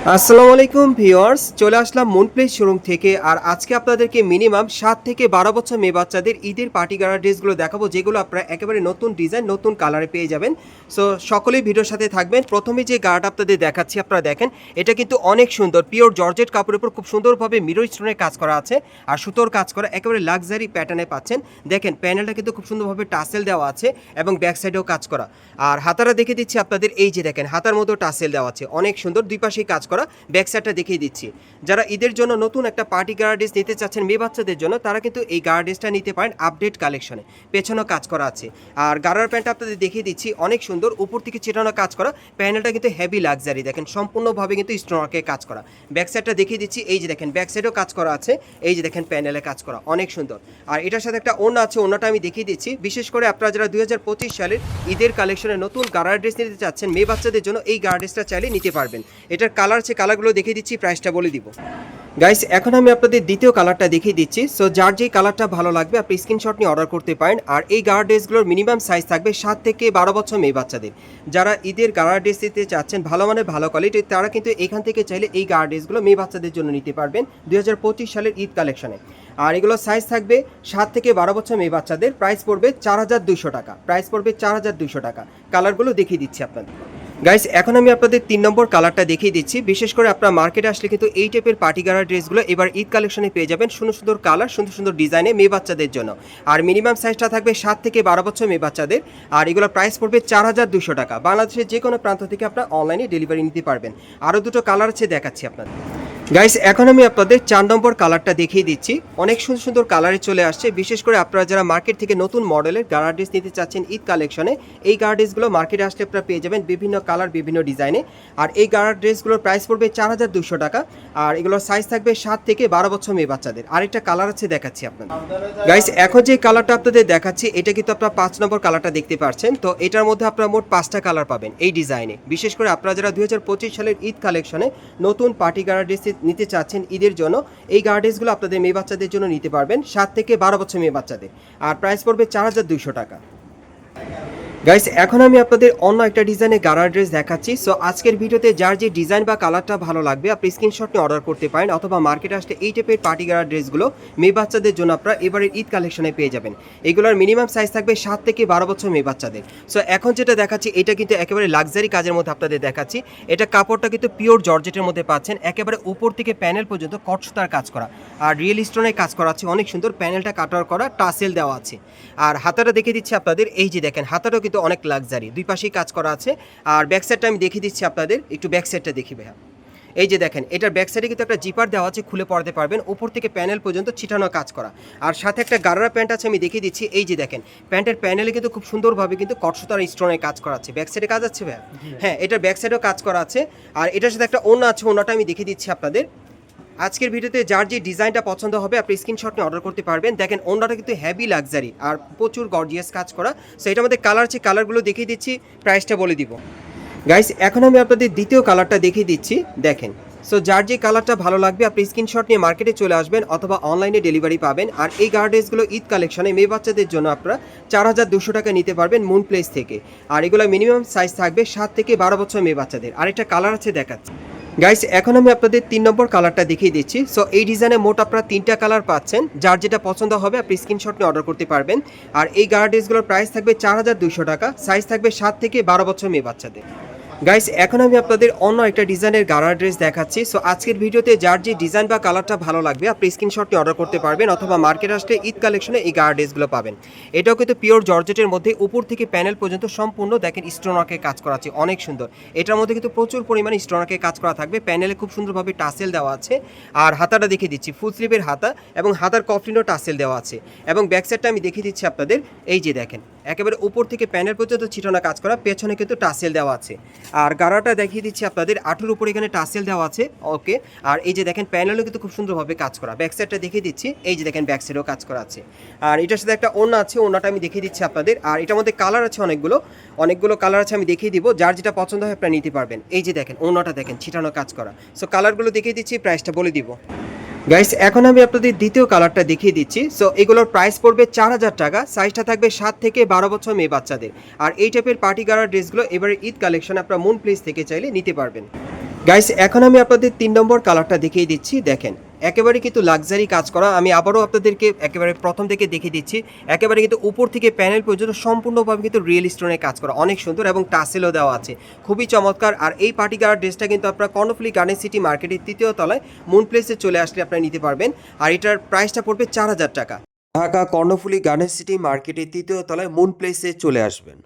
আসসালামু আলাইকুম ভিউয়ার্স, চলে আসলাম মুন প্লেস শোরুম থেকে, আর আজকে আপনাদেরকে মিনিমাম সাত থেকে বারো বছর মেয়ে বাচ্চাদের ঈদের পার্টি গাড়া ড্রেসগুলো দেখাবো, যেগুলো আপনারা একেবারে নতুন ডিজাইন, নতুন কালারে পেয়ে যাবেন। সো সকলেই ভিডিওর সাথে থাকবেন। প্রথমে যে গাড়াটা আপনাদের দেখাচ্ছি, আপনারা দেখেন, এটা কিন্তু অনেক সুন্দর। পিওর জর্জেট কাপড়ের উপর খুব সুন্দরভাবে মিরর স্টোনের কাজ করা আছে, আর সুতোর কাজ করা একেবারে লাক্সারি প্যাটার্নে পাচ্ছেন। দেখেন প্যানেলটা কিন্তু খুব সুন্দরভাবে টাসেল দেওয়া আছে এবং ব্যাক সাইডেও কাজ করা। আর হাতারা দেখে দিচ্ছি আপনাদের, এই যে দেখেন, হাতার মতো টাসেল দেওয়া আছে। অনেক সুন্দর, দুই পাশেই কাজ করা ব্যাক সাইডটা দেখিয়ে দিচ্ছি। যারা ঈদের জন্য নতুন একটা পার্টি গার্ডেস নিতে চাচ্ছেন মেয়ে বাচ্চাদের জন্য, তারা কিন্তু এই গার্ডেসটা নিতে পারেন আপডেট কালেকশনে পেছনেও কাজ করা আছে। আর গারার প্যান্টটা আপনাদের দেখিয়ে দিচ্ছি, অনেক সুন্দর, উপর থেকে চেটানো কাজ করা। প্যানেলটা কিন্তু হেভি লাক্সারি দেখেন, সম্পূর্ণভাবে কিন্তু স্টোনকে কাজ করা। ব্যাক সাইডটা দেখিয়ে দিচ্ছি, এই যে দেখেন ব্যাক সাইডেও কাজ করা আছে, এই যে দেখেন প্যানেলে কাজ করা, অনেক সুন্দর। আর এটার সাথে একটা ওড়না আছে, ওড়নাটা আমি দেখিয়ে দিচ্ছি। বিশেষ করে আপনারা যারা দুই হাজার পঁচিশ সালের ঈদের কালেকশনে নতুন গারার ড্রেস নিতে চাচ্ছেন, মেয়ে বাচ্চাদের জন্য এই গার্ড ড্রেসটা চাইলে নিতে পারবেন। এটার কালার আছে কালারগুলো দেখিয়ে দিচ্ছি প্রাইসটা বলে দিব। গাইস এখন আমি আপনাদের দ্বিতীয় কালারটা দেখিয়ে দিচ্ছি। সো যার যেই কালারটা ভালো লাগবে, আপনি স্ক্রিনশট নিয়ে অর্ডার করতে পারেন। আর এই গার্ড ড্রেসগুলোর মিনিমাম সাইজ থাকবে সাত থেকে বারো বছর মেয়ে বাচ্চাদের। যারা ঈদের গার্ড ড্রেস দিতে চাচ্ছেন, ভালো মানের, ভালো কোয়ালিটি তারা কিন্তু এখান থেকে চাইলে এই গার্ড ড্রেসগুলো মেয়ে বাচ্চাদের জন্য নিতে পারবেন দুই হাজার পঁচিশ সালের ঈদ কালেকশনে আর এগুলো সাইজ থাকবে সাত থেকে বারো বছর মেয়ে বাচ্চাদের। প্রাইস পড়বে চার হাজার দুইশো টাকা। প্রাইস পড়বে চার হাজার দুইশো টাকা। কালারগুলো দেখিয়ে দিচ্ছি আপনাদের। গাইস এখন আমি আপনাদের তিন নম্বর কালারটা দেখিয়ে দিচ্ছি। বিশেষ করে আপনার মার্কেটে আসলে কিন্তু এই টাইপের পার্টি গাড়ার ড্রেসগুলো এবার ঈদ কালেকশনে পেয়ে যাবেন সুন্দর সুন্দর কালার সুন্দর সুন্দর ডিজাইনে মেয়ে বাচ্চাদের জন্য। আর মিনিমাম সাইজটা থাকবে সাত থেকে বারো বছর মেয়ে বাচ্চাদের। আর এগুলো প্রাইস পড়বে চার হাজার দুশো টাকা। বাংলাদেশের যে কোনো প্রান্ত থেকে আপনার অনলাইনে ডেলিভারি নিতে পারবেন। আরও দুটো কালার আছে দেখাচ্ছি আপনাদের। গাইস এখন আমি আপনাদের চার নম্বর কালারটা দেখিয়ে দিচ্ছি। অনেক সুন্দর সুন্দর কালারে চলে আসছে। বিশেষ করে আপনারা যারা মার্কেট থেকে নতুন মডেলের গার্ড ড্রেস নিতে চাচ্ছেন ঈদ কালেকশনে এই গার্ড ড্রেসগুলো মার্কেটে আসলে আপনারা পেয়ে যাবেন বিভিন্ন কালার বিভিন্ন ডিজাইনে আর এই গার্ড ড্রেসগুলোর প্রাইস পড়বে চার হাজার দুশো টাকা। আর এগুলোর সাইজ থাকবে সাত থেকে বারো বছর মেয়ে বাচ্চাদের। আরেকটা কালার আছে, দেখাচ্ছি আপনাদের। গাইস এখন যে কালারটা আপনাদের দেখাচ্ছি, এটা কিন্তু আপনারা পাঁচ নম্বর কালারটা দেখতে পাচ্ছেন তো এটার মধ্যে আপনারা মোট পাঁচটা কালার পাবেন এই ডিজাইনে বিশেষ করে আপনারা যারা দু হাজার পঁচিশ সালের ঈদ কালেকশনে নতুন পার্টি গার্ড ড্রেস নিতে চাচ্ছেন ঈদের জন্য, এই গার্ডেসগুলো আপনাদের মেয়ে বাচ্চাদের জন্য নিতে পারবেন, সাত থেকে বারো বছর মেয়ে বাচ্চাদের। আর প্রাইস পড়বে চার হাজার দুইশো টাকা। গাইস এখন আমি আপনাদের অন্য একটা ডিজাইনে গারার ড্রেস দেখাচ্ছি। সো আজকের ভিডিওতে যার যে ডিজাইন বা কালারটা ভালো লাগবে, আপনি স্ক্রিনশট নিয়ে অর্ডার করতে পারেন অথবা মার্কেটে আসলে এই টাইপের পার্টি গারার ড্রেসগুলো মেয়ে বাচ্চাদের জন্য আপনারা এবারের ঈদ কালেকশনে পেয়ে যাবেন। এগুলোর মিনিমাম সাইজ থাকবে সাত থেকে বারো বছর মেয়ে বাচ্চাদের। সো এখন যেটা দেখাচ্ছি, এটা কিন্তু একেবারে লাক্সারি কাজের মধ্যে আপনাদের দেখাচ্ছি। এটা কাপড়টা কিন্তু পিওর জর্জেটের মধ্যে পাচ্ছেন। একেবারে উপর থেকে প্যানেল পর্যন্ত কটসুতার কাজ করা। আর রিয়েল স্টোনের কাজ করা আছে অনেক সুন্দর প্যানেলটা কাটার করা টাসেল দেওয়া আছে। আর হাতাটা দেখে দিচ্ছি আপনাদের, এই যে দেখেন, হাতাটাও কিন্তু অনেক লাক্সারি দুই পাশেই কাজ করা আছে। আর ব্যাক সাইডটা আমি দেখিয়ে দিচ্ছি আপনাদের। একটু ব্যাক সাইডটা দেখি ভাইয়া। এই যে দেখেন এটার ব্যাক সাইডে কিন্তু একটা জিপার দেওয়া আছে খুলে পড়তে পারবেন। উপর থেকে প্যানেল পর্যন্ত ছিটানো কাজ করা। আর সাথে একটা গারারা প্যান্ট আছে আমি দেখিয়ে দিচ্ছি। এই যে দেখেন প্যান্টের প্যানেলে কিন্তু খুব সুন্দরভাবে কিন্তু কটসুতার স্টোনের কাজ করা আছে। ব্যাক সাইডে কাজ আছে ভাইয়া? হ্যাঁ এটার ব্যাক সাইডেও কাজ করা আছে। আর এটার সাথে একটা ওনা আছে ওনাটা আমি দেখিয়ে দিচ্ছি আপনাদের। আজকের ভিডিওতে যার যে ডিজাইনটা পছন্দ হবে, আপনি স্ক্রিনশট নিয়ে অর্ডার করতে পারবেন। দেখেন অন্যটা কিন্তু হেভি লাক্সারি আর প্রচুর গর্জিয়াস কাজ করা। সো এটার মধ্যে কালার আছে কালারগুলো দেখিয়ে দিচ্ছি প্রাইসটা বলে দিব। গাইস এখন আমি আপনাদের দ্বিতীয় কালারটা দেখিয়ে দিচ্ছি। দেখেন সো যার যে কালারটা ভালো লাগবে, আপনি স্ক্রিনশট নিয়ে মার্কেটে চলে আসবেন অথবা অনলাইনে ডেলিভারি পাবেন। আর এই গার্ডেসগুলো ঈদ কালেকশনে মেয়ে বাচ্চাদের জন্য আপনারা চার হাজার দুশো টাকা নিতে পারবেন মুন প্লেস থেকে। আর এগুলো মিনিমাম সাইজ থাকবে সাত থেকে বারো বছর মেয়ে বাচ্চাদের। আর একটা কালার আছে দেখাচ্ছি। গাইস এখন আমি আপনাদের তিন নম্বর কালারটা দেখিয়ে দিচ্ছি। সো এই ডিজাইনে মোট আপনারা তিনটা কালার পাচ্ছেন। যার যেটা পছন্দ হবে, আপনি স্ক্রিনশট নিয়ে অর্ডার করতে পারবেন। আর এই গার্ডেসগুলোর প্রাইস থাকবে চার টাকা। সাইজ থাকবে সাত থেকে বারো বছর মেয়ে বাচ্চাদের। গাইস এখন আমি আপনাদের অন্য একটা ডিজাইনের গারার ড্রেস দেখাচ্ছি। সো আজকের ভিডিওতে যার যে ডিজাইন বা কালারটা ভালো লাগবে, আপনি স্ক্রিনশট নিয়ে অর্ডার করতে পারবেন অথবা মার্কেট আসলে ঈদ কালেকশনে এই গারার ড্রেসগুলো পাবেন। এটাও কিন্তু পিওর জর্জেটের মধ্যে উপর থেকে প্যানেল পর্যন্ত সম্পূর্ণ দেখেন স্টোনাকে কাজ করা আছে অনেক সুন্দর। এটার মধ্যে কিন্তু প্রচুর পরিমাণে স্টোনাকে কাজ করা থাকবে। প্যানেলে খুব সুন্দরভাবে টাসেল দেওয়া আছে। আর হাতাটা দেখিয়ে দিচ্ছি ফুল স্লিভের হাতা এবং হাতার কফলিনও টাসেল দেওয়া আছে। এবং ব্যাক সাইডটা আমি দেখিয়ে দিচ্ছি আপনাদের, এই যে দেখেন। একেবারে উপর থেকে প্যানেল পর্যন্ত ছিটানো কাজ করা, পেছনে কিন্তু টাসেল দেওয়া আছে। আর গাড়াটা দেখিয়ে দিচ্ছি আপনাদের, আঠুর উপর এখানে টাসেল দেওয়া আছে, ওকে। আর এই যে দেখেন, প্যানেলও কিন্তু খুব সুন্দরভাবে কাজ করা। ব্যাক সাইডটা দেখিয়ে দিচ্ছি, এই যে দেখেন, ব্যাক সাইডেও কাজ করা আছে। আর এটার সাথে একটা ওড়না আছে, ওড়নাটা আমি দেখিয়ে দিচ্ছি আপনাদের। আর এটার মধ্যে কালার আছে অনেকগুলো অনেকগুলো কালার আছে আমি দেখিয়ে দিব, যার যেটা পছন্দ হয় আপনারা নিতে পারবেন। এই যে দেখেন, ওড়নাটা দেখেন, ছিটানো কাজ করা। সো কালারগুলো দেখিয়ে দিচ্ছি, প্রাইসটা বলে দিব। গাইস এখন আমি আপনাদের দ্বিতীয় কালারটা দেখিয়ে দিচ্ছি। সো এগুলোর প্রাইস পড়বে চার হাজার টাকা সাইজটা থাকবে সাত থেকে বারো বছর মেয়ে বাচ্চাদের। আর এই টাইপের পার্টি গাড়ার ড্রেসগুলো এবারে ঈদ কালেকশন আপনার মুন প্লেস থেকে চাইলে নিতে পারবেন। গাইস এখন আমি আপনাদের তিন নম্বর কালারটা দেখিয়ে দিচ্ছি, দেখেন। একেবারে কিন্তু লাক্সারি কাজ করা। আমি আবারও আপনাদেরকে একেবারে প্রথম থেকে দেখিয়ে দিচ্ছি, একেবারে কিন্তু উপর থেকে প্যানেল পর্যন্ত সম্পূর্ণভাবে কিন্তু রিয়েল স্টোনে কাজ করা। অনেক সুন্দর এবং টাসেলও দেওয়া আছে। খুবই চমৎকার। আর এই পার্টি গার্ড ড্রেসটা কিন্তু আপনার কর্ণফুলি গার্ডেন সিটি মার্কেটের তৃতীয় তলায় মুন প্লেসে চলে আসলে আপনারা নিতে পারবেন। আর এটার প্রাইসটা পড়বে চার হাজার টাকা। ঢাকা কর্ণফুলি গার্ডেন সিটি মার্কেটের তৃতীয় তলায় মুন প্লেসে চলে আসবেন।